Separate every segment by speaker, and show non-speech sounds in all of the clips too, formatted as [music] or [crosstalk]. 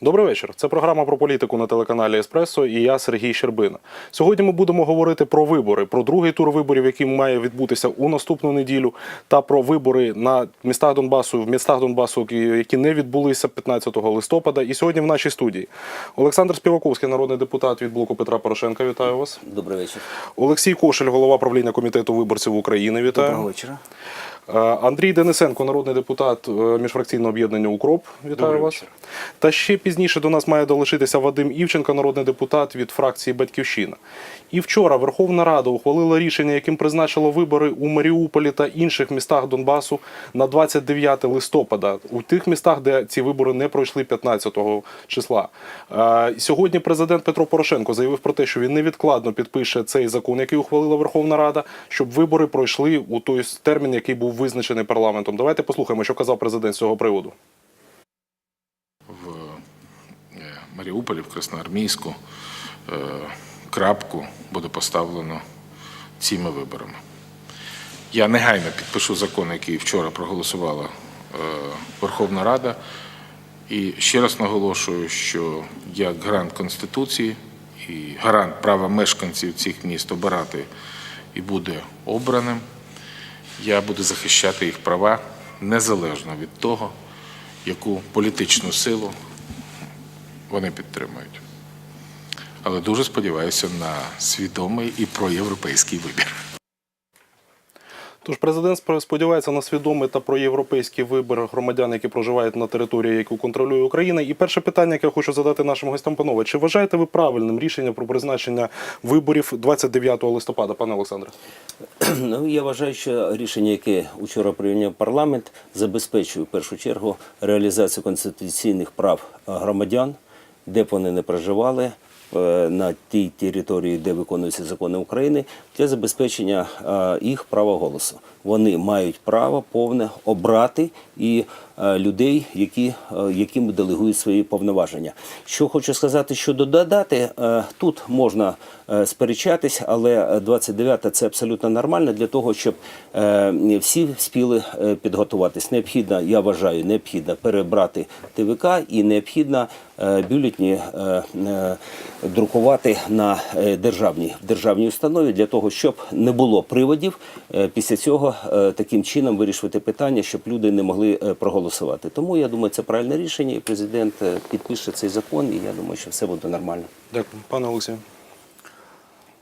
Speaker 1: Добрий вечір. Це програма про політику на телеканалі Еспресо і я Сергій Щербина. Сьогодні ми будемо говорити про вибори, про другий тур виборів, який має відбутися у наступну неділю, та про вибори на містах Донбасу, в містах Донбасу, які не відбулися 15 листопада. І сьогодні в нашій студії Олександр Співаковський, народний депутат від блоку Петра Порошенка. Вітаю вас.
Speaker 2: Добрий вечір.
Speaker 1: Олексій Кошель, голова правління комітету виборців України. Вітаю.
Speaker 3: Доброго вечора.
Speaker 1: Е, Андрій Денисенко, народний депутат е, міжфракційного об'єднання Укроп. Вітаю
Speaker 3: Добрий
Speaker 1: вас.
Speaker 3: вечір.
Speaker 1: Та ще пізніше до нас має долишитися Вадим Івченко, народний депутат від фракції Батьківщина. І вчора Верховна Рада ухвалила рішення, яким призначила вибори у Маріуполі та інших містах Донбасу на 29 листопада, у тих містах, де ці вибори не пройшли 15 числа. Е, Сьогодні президент Петро Порошенко заявив про те, що він невідкладно підпише цей закон, який ухвалила Верховна Рада, щоб вибори пройшли у той термін, який був визначений парламентом. Давайте послухаємо, що казав президент з цього приводу.
Speaker 4: в е, Маріуполі, в Красноармійську е, крапку буде поставлено цими виборами. Я негайно підпишу закон, який вчора проголосувала е, Верховна Рада. І ще раз наголошую, що як гарант Конституції і гарант права мешканців цих міст обирати і буде обраним, я буду захищати їх права незалежно від того, яку політичну силу вони підтримують. Але дуже сподіваюся на свідомий і проєвропейський вибір.
Speaker 1: Тож президент сподівається на свідомий та проєвропейський вибір громадян, які проживають на території, яку контролює Україна. І перше питання, яке я хочу задати нашим гостям, панове, чи вважаєте ви правильним рішення про призначення виборів 29 листопада, пане Олександре? [clears throat]
Speaker 2: Ну я вважаю, що рішення, яке учора прийняв парламент, забезпечує в першу чергу реалізацію конституційних прав громадян, де б вони не проживали. е, На тій території, де виконуються закони України, для забезпечення е, їх права голосу. Вони мають право повне обрати і е, людей, які, е, яким делегують свої повноваження. Що хочу сказати щодо додати, тут можна сперечатись, але 29 це абсолютно нормально для того, щоб всі спіли підготуватись. Необхідно, я вважаю, необхідно перебрати ТВК і необхідно бюлетні друкувати на державній державній установі для того, щоб не було приводів е, після цього е, таким чином вирішувати питання, щоб люди не могли е, проголосувати. Тому я думаю, це правильне рішення, і президент підпише цей закон, і я думаю, що все буде нормально.
Speaker 1: Дякую, пане Олексію.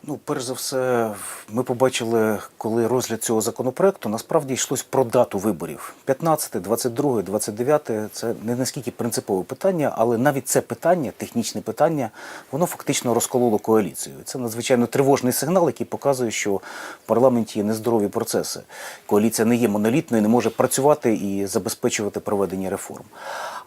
Speaker 3: Ну, перш за все, ми побачили, коли розгляд цього законопроекту насправді йшлось про дату виборів. 15, 22, 29 – це не наскільки принципове питання, але навіть це питання, технічне питання, воно фактично розкололо коаліцію. Це надзвичайно тривожний сигнал, який показує, що в парламенті є нездорові процеси. Коаліція не є монолітною, не може працювати і забезпечувати проведення реформ.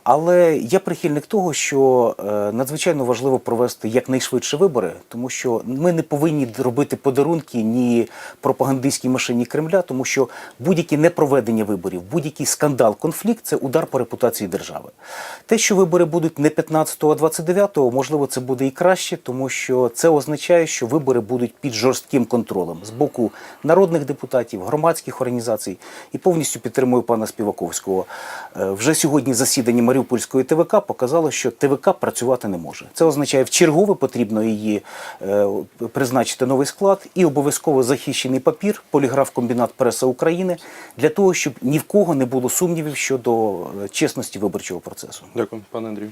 Speaker 3: Але я прихильник того, що е, надзвичайно важливо провести якнайшвидше вибори, тому що ми не повинні робити подарунки ні пропагандистській машині Кремля, тому що будь-яке непроведення виборів, будь-який скандал, конфлікт це удар по репутації держави. Те, що вибори будуть не 15-го, а 29, можливо, це буде і краще, тому що це означає, що вибори будуть під жорстким контролем з боку народних депутатів, громадських організацій і повністю підтримую пана Співаковського. Е, Вже сьогодні засідання Маріупольської ТВК показало, що ТВК працювати не може. Це означає, в чергове потрібно її е, призначити новий склад і обов'язково захищений папір, поліграф комбінат преса України для того, щоб ні в кого не було сумнівів щодо е, чесності виборчого процесу.
Speaker 1: Дякую, пане Андрію.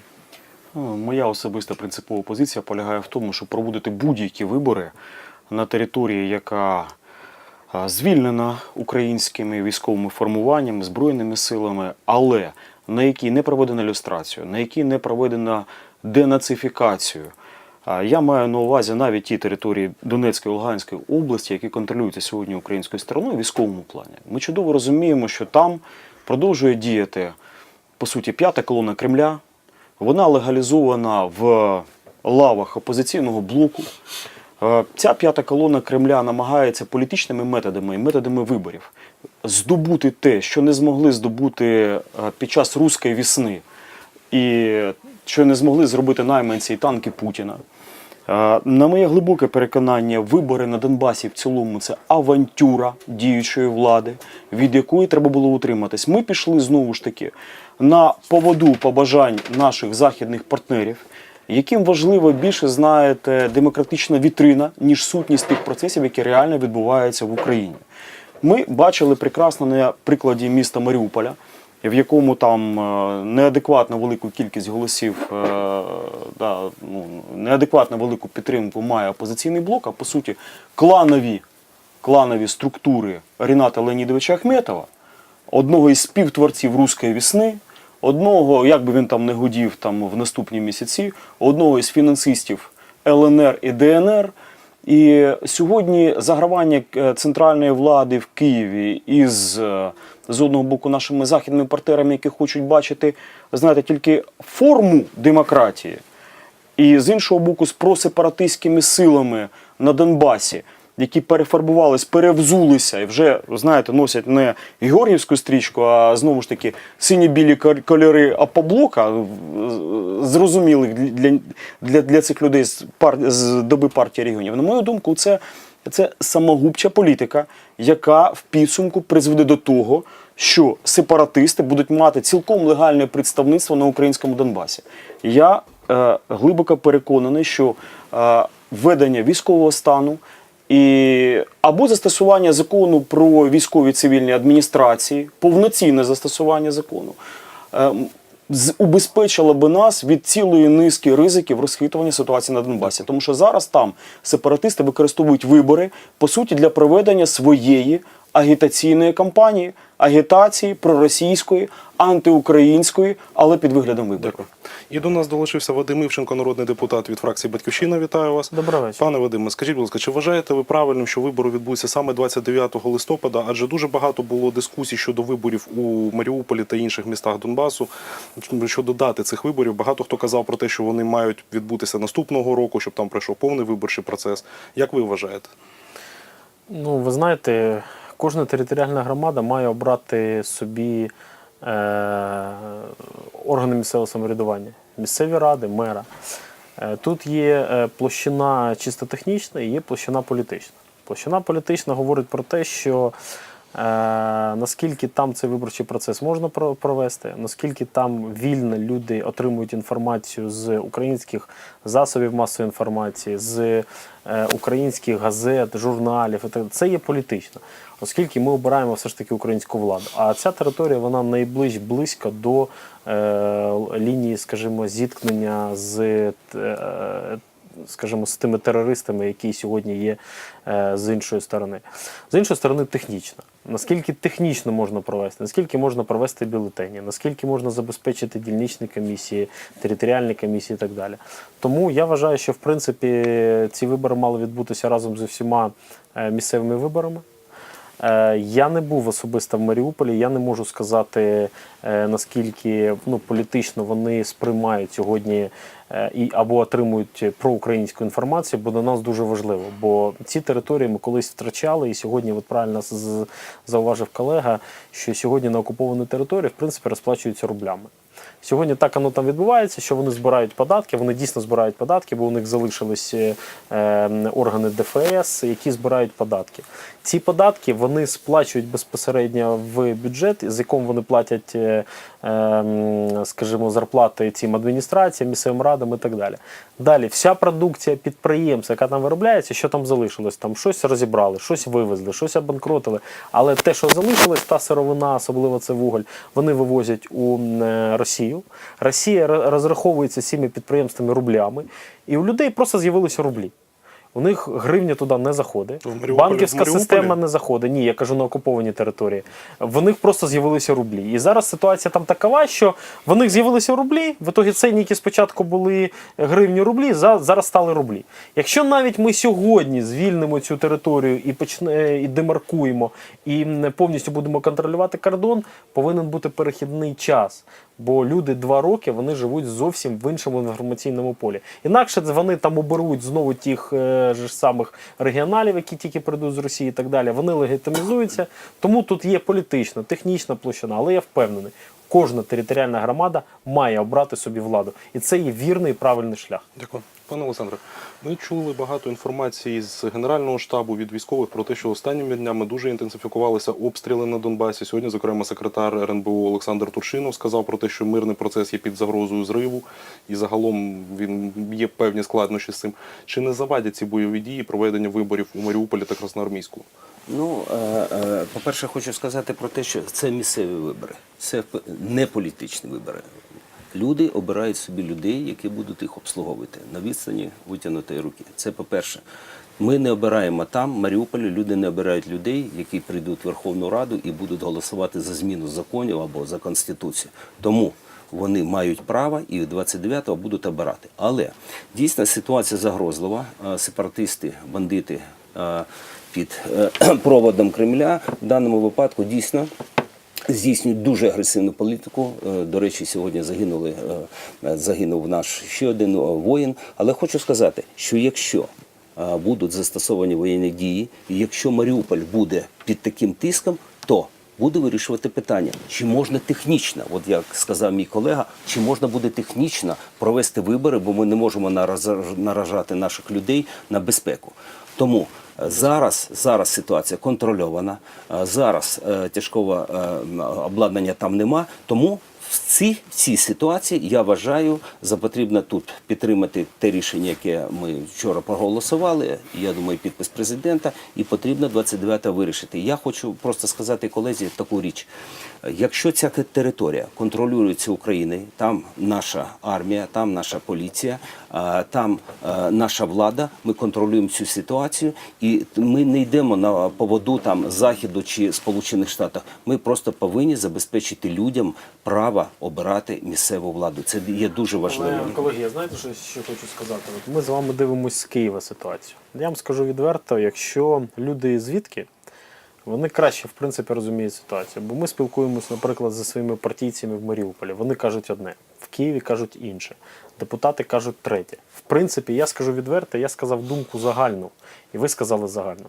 Speaker 5: Ну, Моя особиста принципова позиція полягає в тому, щоб проводити будь-які вибори на території, яка звільнена українськими військовими формуваннями, збройними силами, але на якій не проведена ілюстрацію, на якій не проведена денацифікацію. Я маю на увазі навіть ті території Донецької і Луганської області, які контролюються сьогодні українською стороною військовому плані. Ми чудово розуміємо, що там продовжує діяти по суті п'ята колона Кремля. Вона легалізована в лавах опозиційного блоку. Е, Ця п'ята колона Кремля намагається політичними методами і методами виборів здобути те, що не змогли здобути е, під час руської вісни, і що не змогли зробити найманці і танки Путіна. Е, На моє глибоке переконання, вибори на Донбасі в цілому це авантюра діючої влади, від якої треба було утриматись. Ми пішли знову ж таки на поводу побажань наших західних партнерів, яким важливо більше знаєте демократична вітрина, ніж сутність тих процесів, які реально відбуваються в Україні. Ми бачили прекрасно на прикладі міста Маріуполя, в якому там е, неадекватно велику кількість голосів, е, да, ну, неадекватно велику підтримку має опозиційний блок, а по суті кланові, кланові структури Ріната Леонідовича Ахметова, одного із співтворців Руської вісни, одного, як би він там не гудів там в наступні місяці, одного із фінансистів ЛНР і ДНР. І сьогодні загравання е, центральної влади в Києві із е, з одного боку нашими західними партнерами, які хочуть бачити, знаєте, тільки форму демократії, і з іншого боку, з просепаратистськими силами на Донбасі, які перефарбувались, перевзулися і вже, знаєте, носять не Георгіївську стрічку, а знову ж таки сині-білі кол- кольори Апоблока, зрозумілих для, для, для цих людей з, пар, з доби партії регіонів. На мою думку, це, це самогубча політика, яка в підсумку призведе до того, що сепаратисти будуть мати цілком легальне представництво на українському Донбасі. Я е, глибоко переконаний, що е, введення військового стану і або застосування закону про військові цивільні адміністрації, повноцінне застосування закону. е, Убезпечило би нас від цілої низки ризиків розхитування ситуації на Донбасі, тому що зараз там сепаратисти використовують вибори по суті для проведення своєї агітаційної кампанії, агітації проросійської, антиукраїнської, але під виглядом виборів.
Speaker 1: І до нас долучився Вадим Івченко, народний депутат від фракції Батьківщина. Вітаю вас.
Speaker 6: Доброго вечора.
Speaker 1: Пане Вадиме, скажіть, будь ласка, чи вважаєте ви правильним, що вибори відбудуться саме 29 листопада? Адже дуже багато було дискусій щодо виборів у Маріуполі та інших містах Донбасу. Щодо дати цих виборів, багато хто казав про те, що вони мають відбутися наступного року, щоб там пройшов повний виборчий процес. Як ви вважаєте?
Speaker 6: Ну, ви знаєте, кожна територіальна громада має обрати собі е, органи місцевого самоврядування, місцеві ради, мера. Е, тут є е, площина чисто технічна і є площина політична. Площина політична говорить про те, що наскільки там цей виборчий процес можна про- провести, наскільки там вільно люди отримують інформацію з українських засобів масової інформації, з е, українських газет, журналів. Це є політично, оскільки ми обираємо все ж таки українську владу. А ця територія вона найближче близько до е, лінії, скажімо, зіткнення з. е, скажімо, з тими терористами, які сьогодні є е, з іншої сторони. З іншої сторони, технічно. Наскільки технічно можна провести, наскільки можна провести бюлетені, наскільки можна забезпечити дільничні комісії, територіальні комісії і так далі. Тому я вважаю, що в принципі ці вибори мали відбутися разом з усіма е, місцевими виборами. Е, Я не був особисто в Маріуполі. Я не можу сказати е, наскільки ну, політично вони сприймають сьогодні е, і або отримують проукраїнську інформацію, бо для нас дуже важливо. Бо ці території ми колись втрачали, і сьогодні, от правильно зауважив колега, що сьогодні на окупованій території в принципі розплачуються рублями. Сьогодні так воно там відбувається, що вони збирають податки, вони дійсно збирають податки, бо у них залишились е, органи ДФС, які збирають податки. Ці податки вони сплачують безпосередньо в бюджет, з яким вони платять, е, скажімо, зарплати цим адміністраціям, місцевим радам і так далі. Далі, вся продукція підприємств, яка там виробляється, що там залишилось? Там щось розібрали, щось вивезли, щось обанкротили. Але те, що залишилось, та сировина, особливо це вуголь, вони вивозять у е, Росію. Росія розраховується цими підприємствами рублями, і у людей просто з'явилися рублі. У них гривня туди не заходить. Банківська система не заходить. Ні, я кажу на окупованій території. В них просто з'явилися рублі. І зараз ситуація там такова, що в них з'явилися рублі. В ітогі які спочатку були гривні рублі, за- зараз стали рублі. Якщо навіть ми сьогодні звільнимо цю територію і почне і демаркуємо, і повністю будемо контролювати кордон, повинен бути перехідний час. Бо люди два роки вони живуть зовсім в іншому інформаційному полі. Інакше вони там оберуть знову тих е, ж самих регіоналів, які тільки прийдуть з Росії і так далі. Вони легітимізуються. Тому тут є політична, технічна площина, але я впевнений, кожна територіальна громада має обрати собі владу. І це є вірний і правильний шлях.
Speaker 1: Дякую. Пане Олександре, ми чули багато інформації з Генерального штабу від військових про те, що останніми днями дуже інтенсифікувалися обстріли на Донбасі. Сьогодні, зокрема, секретар РНБО Олександр Туршинов сказав про те, що мирний процес є під загрозою зриву, і загалом він є певні складнощі з цим. Чи не завадять ці бойові дії проведення виборів у Маріуполі та Красноармійську?
Speaker 2: Ну, е, е, по-перше, хочу сказати про те, що це місцеві вибори, це не політичні вибори. Люди обирають собі людей, які будуть їх обслуговувати на відстані витягнутої руки. Це по-перше. Ми не обираємо там, в Маріуполі, люди не обирають людей, які прийдуть в Верховну Раду і будуть голосувати за зміну законів або за Конституцію. Тому вони мають право і 29-го будуть обирати. Але дійсно ситуація загрозлива. Е, Сепаратисти, бандити е, під е, [clears throat] проводом Кремля в даному випадку дійсно здійснюють дуже агресивну політику. Е, До речі, сьогодні загинули, е, е, загинув наш ще один воїн. Але хочу сказати, що якщо будуть застосовані воєнні дії, і якщо Маріуполь буде під таким тиском, то буде вирішувати питання, чи можна технічно, от як сказав мій колега, чи можна буде технічно провести вибори, бо ми не можемо наражати наших людей на безпеку. Тому зараз, зараз ситуація контрольована, е, зараз е, тяжкого е, обладнання там нема. Тому в цій, в цій ситуації я вважаю за потрібно тут підтримати те рішення, яке ми вчора проголосували. Я думаю, підпис президента, і потрібно 29 вирішити. Я хочу просто сказати колезі таку річ. Якщо ця територія контролюється Україною, там наша армія, там наша поліція, там е, наша влада, ми контролюємо цю ситуацію, і ми не йдемо на поводу там заходу чи Сполучених Штатів. Ми просто повинні забезпечити людям право обирати місцеву владу. Це є дуже важливо.
Speaker 6: Але, колеги, я знаєте, що, що хочу сказати? От ми з вами дивимося з Києва ситуацію. Я вам скажу відверто, якщо люди звідки, вони краще в принципі розуміють ситуацію. Бо ми спілкуємося, наприклад, зі своїми партійцями в Маріуполі. Вони кажуть одне, в Києві кажуть інше. Депутати кажуть третє. В принципі, я скажу відверто, я сказав думку загальну, і ви сказали загальну.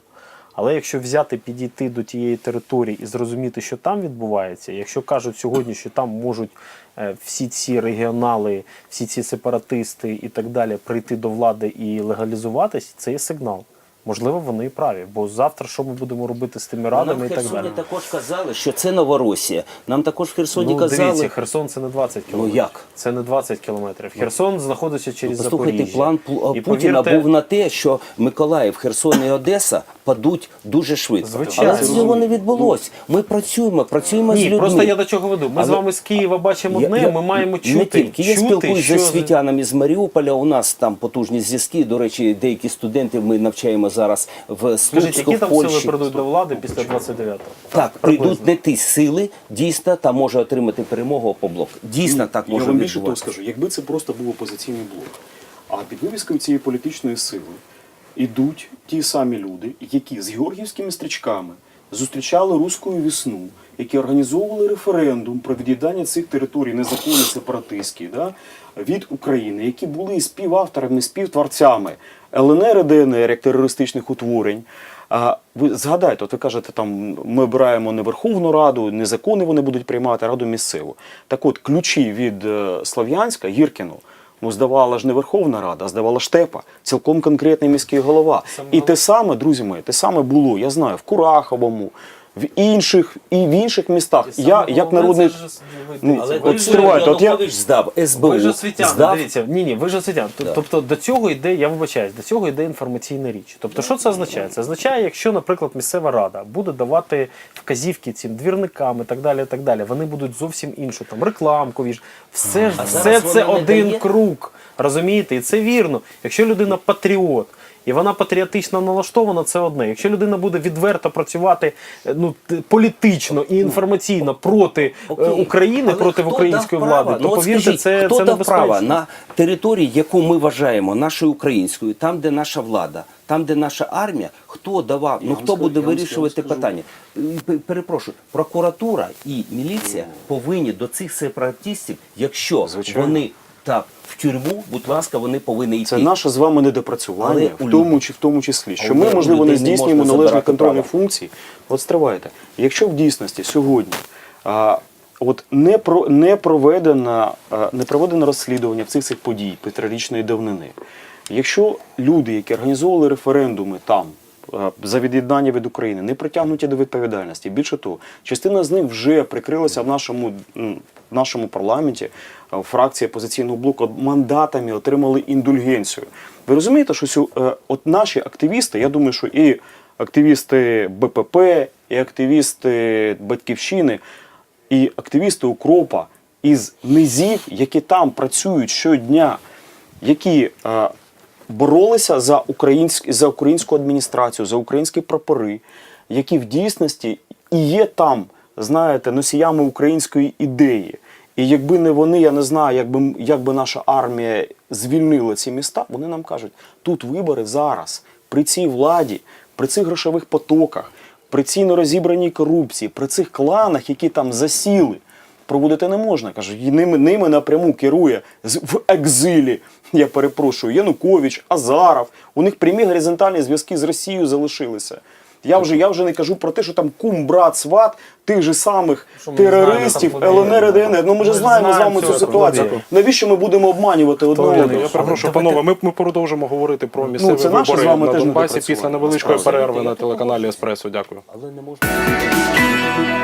Speaker 6: Але якщо взяти, підійти до тієї території і зрозуміти, що там відбувається, якщо кажуть сьогодні, що там можуть е, всі ці регіонали, всі ці сепаратисти і так далі прийти до влади і легалізуватись, це є сигнал. Можливо, вони і праві, бо завтра що ми будемо робити з тими радами
Speaker 2: в
Speaker 6: і так
Speaker 2: Херсоні
Speaker 6: далі.
Speaker 2: також казали, що це Новоросія. Нам також в Херсоні
Speaker 6: Ну,
Speaker 2: казали.
Speaker 6: дивіться, Херсон це не 20 кілометрів.
Speaker 2: як?
Speaker 6: Це не 20 кілометрів. Херсон знаходиться через
Speaker 2: Послухайте,
Speaker 6: Запоріжжя.
Speaker 2: план
Speaker 6: І
Speaker 2: Путіна
Speaker 6: повірте,
Speaker 2: був на те, що Миколаїв, Херсон і Одеса падуть дуже швидко.
Speaker 6: Звичайно.
Speaker 2: Але цього не відбулося. Ми працюємо, працюємо з людьми.
Speaker 6: просто я до чого веду. Ми
Speaker 2: Але-
Speaker 6: з вами з Києва бачимо
Speaker 2: Я-
Speaker 6: одне,
Speaker 2: я-
Speaker 6: ми маємо чути.
Speaker 2: не тільки. Я спілкуюся
Speaker 6: що
Speaker 2: з світянами з Маріуполя. У нас там потужні зв'язки. До речі, деякі студенти ми навчаємо зараз в
Speaker 6: Скажіть,
Speaker 2: Слуцьку,
Speaker 6: які
Speaker 2: в
Speaker 6: там сили прийдуть до влади після 29-го?
Speaker 2: Так, прийдуть не ті сили, дійсно, там може отримати перемогу опоблок. Дійсно, так
Speaker 5: Я
Speaker 2: може
Speaker 5: вам більше того скажу, якби це просто був опозиційний блок, а під вивіскою цієї політичної сили ідуть ті самі люди, які з георгіївськими стрічками зустрічали руську весну, які організовували референдум про від'єднання цих територій незаконно сепаратистські да, від України, які були співавторами, співтворцями ЛНР і ДНР як терористичних утворень. А ви згадайте, от ви кажете, там ми обираємо не Верховну Раду, не закони вони будуть приймати, а раду місцеву. Так от, ключі від е, Слов'янська, Гіркіну, ну здавала ж не Верховна Рада, а здавала штепа, цілком конкретний міський голова. І те саме, друзі мої, те саме було, я знаю, в Кураховому, в інших і в інших містах. Я як народний. Ну,
Speaker 2: Але
Speaker 5: От стривайте, от я-
Speaker 2: здав, СБУ
Speaker 6: Ви ж освітяни,
Speaker 2: здав.
Speaker 6: дивіться, ні, ні, ви ж освітяни. Т-
Speaker 2: Так.
Speaker 6: Тобто до цього йде, я вибачаюсь, до цього йде інформаційна річ. Тобто, що це означає? Це означає, якщо, наприклад, місцева рада буде давати вказівки цим двірникам і так далі, і так далі, вони будуть зовсім іншу, там рекламку, віж, все ж все це один
Speaker 2: дає?
Speaker 6: круг. Розумієте? І це вірно. Якщо людина патріот. І вона патріотично налаштована, це одне. Якщо людина буде відверто працювати е, ну, політично і інформаційно проти е,
Speaker 2: Окей.
Speaker 6: України,
Speaker 2: Але
Speaker 6: проти української влади, то
Speaker 2: Ну,
Speaker 6: повірте,
Speaker 2: скажіть,
Speaker 6: це,
Speaker 2: хто
Speaker 6: це
Speaker 2: дав
Speaker 6: небезпечно.
Speaker 2: на території, яку ми вважаємо нашою українською, там, де наша влада, там, де наша армія, хто давав, ну хто
Speaker 5: скажу-
Speaker 2: буде вирішувати
Speaker 5: скажу.
Speaker 2: питання? Перепрошую, прокуратура і міліція повинні до цих сепаратистів, якщо
Speaker 5: Звичайно.
Speaker 2: вони так в тюрму, будь ласка, вони повинні йти.
Speaker 5: Це наше з вами недопрацювання,
Speaker 2: Але
Speaker 5: в тому, чи, в тому числі, що ми, можливо, не здійснюємо належні контрольні функції. От стривайте. Якщо в дійсності сьогодні а, от не, про, не, проведено, не проведено розслідування в цих цих подій п'ятирічної давнини, Якщо люди, які організовували референдуми там за від'єднання від України, не притягнуті до відповідальності, більше того, частина з них вже прикрилася в нашому, в нашому парламенті, е, фракції опозиційного блоку мандатами отримали індульгенцію. Ви розумієте, що сю- е, от наші активісти, я думаю, що і активісти БПП, і активісти Батьківщини, і активісти Укропа із низів, які там працюють щодня, які е, боролися за, українськ, за українську адміністрацію, за українські прапори, які в дійсності і є там, знаєте, носіями української ідеї. І якби не вони, я не знаю, якби, якби наша армія звільнила ці міста, вони нам кажуть, тут вибори зараз, при цій владі, при цих грошових потоках, при цій нерозібраній корупції, при цих кланах, які там засіли, проводити не можна. Кажуть, і ними, ними напряму керує з- в екзилі. Я перепрошую, Янукович, Азаров. У них прямі горизонтальні зв'язки з Росією залишилися. Я вже, я вже не кажу про те, що там кум, брат, сват тих же самих
Speaker 6: Що ми знаємо,
Speaker 5: терористів, ЛНР і ДНР. Ну ми ж знаємо з вами цю ситуацію.
Speaker 6: подію.
Speaker 5: Навіщо ми будемо обманювати одного?
Speaker 1: Я перепрошую,
Speaker 3: давайте-
Speaker 1: панове, ми, ми продовжимо говорити про місцеві
Speaker 5: Ну, це наше
Speaker 1: вибори
Speaker 5: з вами
Speaker 1: на
Speaker 5: теж
Speaker 1: Донбасі після невеличкої перерви на телеканалі Еспресо. Дякую.
Speaker 2: Але не можна.